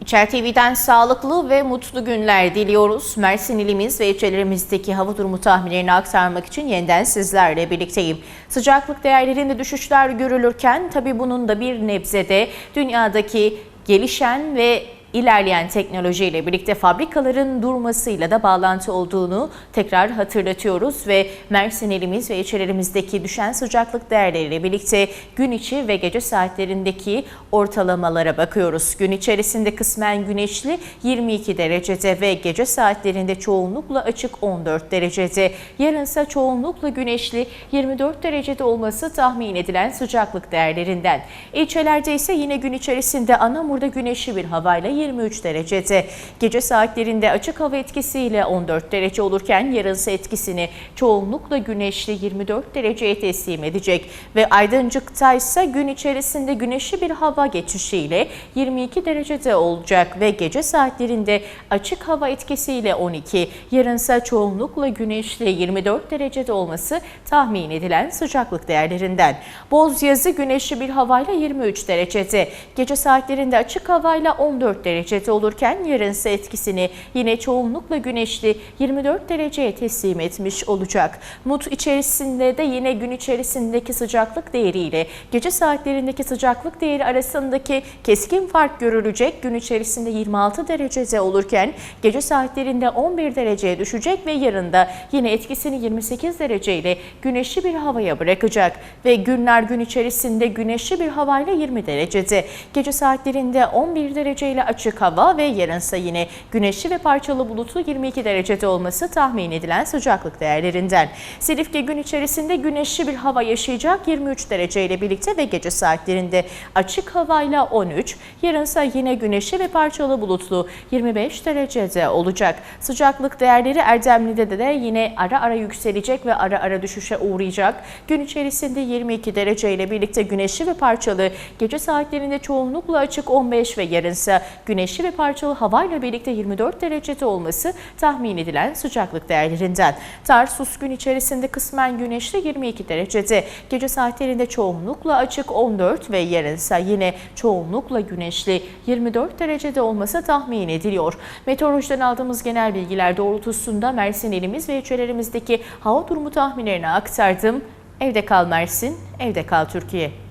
Geçer TV'den sağlıklı ve mutlu günler diliyoruz. Mersin ilimiz ve ilçelerimizdeki hava durumu tahminlerini aktarmak için yeniden sizlerle birlikteyim. Sıcaklık değerlerinde düşüşler görülürken tabi bunun da bir nebzede dünyadaki gelişen ve ilerleyen teknolojiyle birlikte fabrikaların durmasıyla da bağlantı olduğunu tekrar hatırlatıyoruz ve Mersin ilimiz ve ilçelerimizdeki düşen sıcaklık değerleriyle birlikte gün içi ve gece saatlerindeki ortalamalara bakıyoruz. Gün içerisinde kısmen güneşli 22 derecede ve gece saatlerinde çoğunlukla açık 14 derecede. Yarınsa çoğunlukla güneşli 24 derecede olması tahmin edilen sıcaklık değerlerinden. İlçelerde ise yine gün içerisinde Anamur'da güneşli bir havayla 23 derecede. Gece saatlerinde açık hava etkisiyle 14 derece olurken yarınsa etkisini çoğunlukla güneşli 24 dereceye teslim edecek. Ve Aydıncık'ta ise gün içerisinde güneşli bir hava geçişiyle 22 derecede olacak ve gece saatlerinde açık hava etkisiyle 12, yarınsa çoğunlukla güneşli 24 derecede olması tahmin edilen sıcaklık değerlerinden. Bozyazı güneşli bir havayla 23 derecede, gece saatlerinde açık havayla 14 derecede olurken yarınsa etkisini yine çoğunlukla güneşli 24 dereceye teslim etmiş olacak. Mut içerisinde de yine gün içerisindeki sıcaklık değeriyle gece saatlerindeki sıcaklık değeri arasındaki keskin fark görülecek. Gün içerisinde 26 derecede olurken gece saatlerinde 11 dereceye düşecek ve yarında yine etkisini 28 dereceyle güneşli bir havaya bırakacak ve günler gün içerisinde güneşli bir havayla 20 derecede. Gece saatlerinde 11 dereceyle açık hava ve yarınsa yine güneşli ve parçalı bulutlu 22 derecede olması tahmin edilen sıcaklık değerlerinden. Silifke gün içerisinde güneşli bir hava yaşayacak 23 dereceyle birlikte ve gece saatlerinde açık havayla 13, yarınsa yine güneşli ve parçalı bulutlu 25 derecede olacak. Sıcaklık değerleri Erdemli'de de yine ara ara yükselecek ve ara ara düşüşe uğrayacak. Gün içerisinde 22 dereceyle birlikte güneşli ve parçalı, gece saatlerinde çoğunlukla açık 15 ve yarınsa güneşli ve parçalı havayla birlikte 24 derecede olması tahmin edilen sıcaklık değerlerinden. Tarsus gün içerisinde kısmen güneşli 22 derecede, gece saatlerinde çoğunlukla açık 14 ve yarınsa yine çoğunlukla güneşli 24 derecede olması tahmin ediliyor. Meteorolojiden aldığımız genel bilgiler doğrultusunda Mersin ilimiz ve ilçelerimizdeki hava durumu tahminlerini aktardım. Evde kal Mersin, evde kal Türkiye.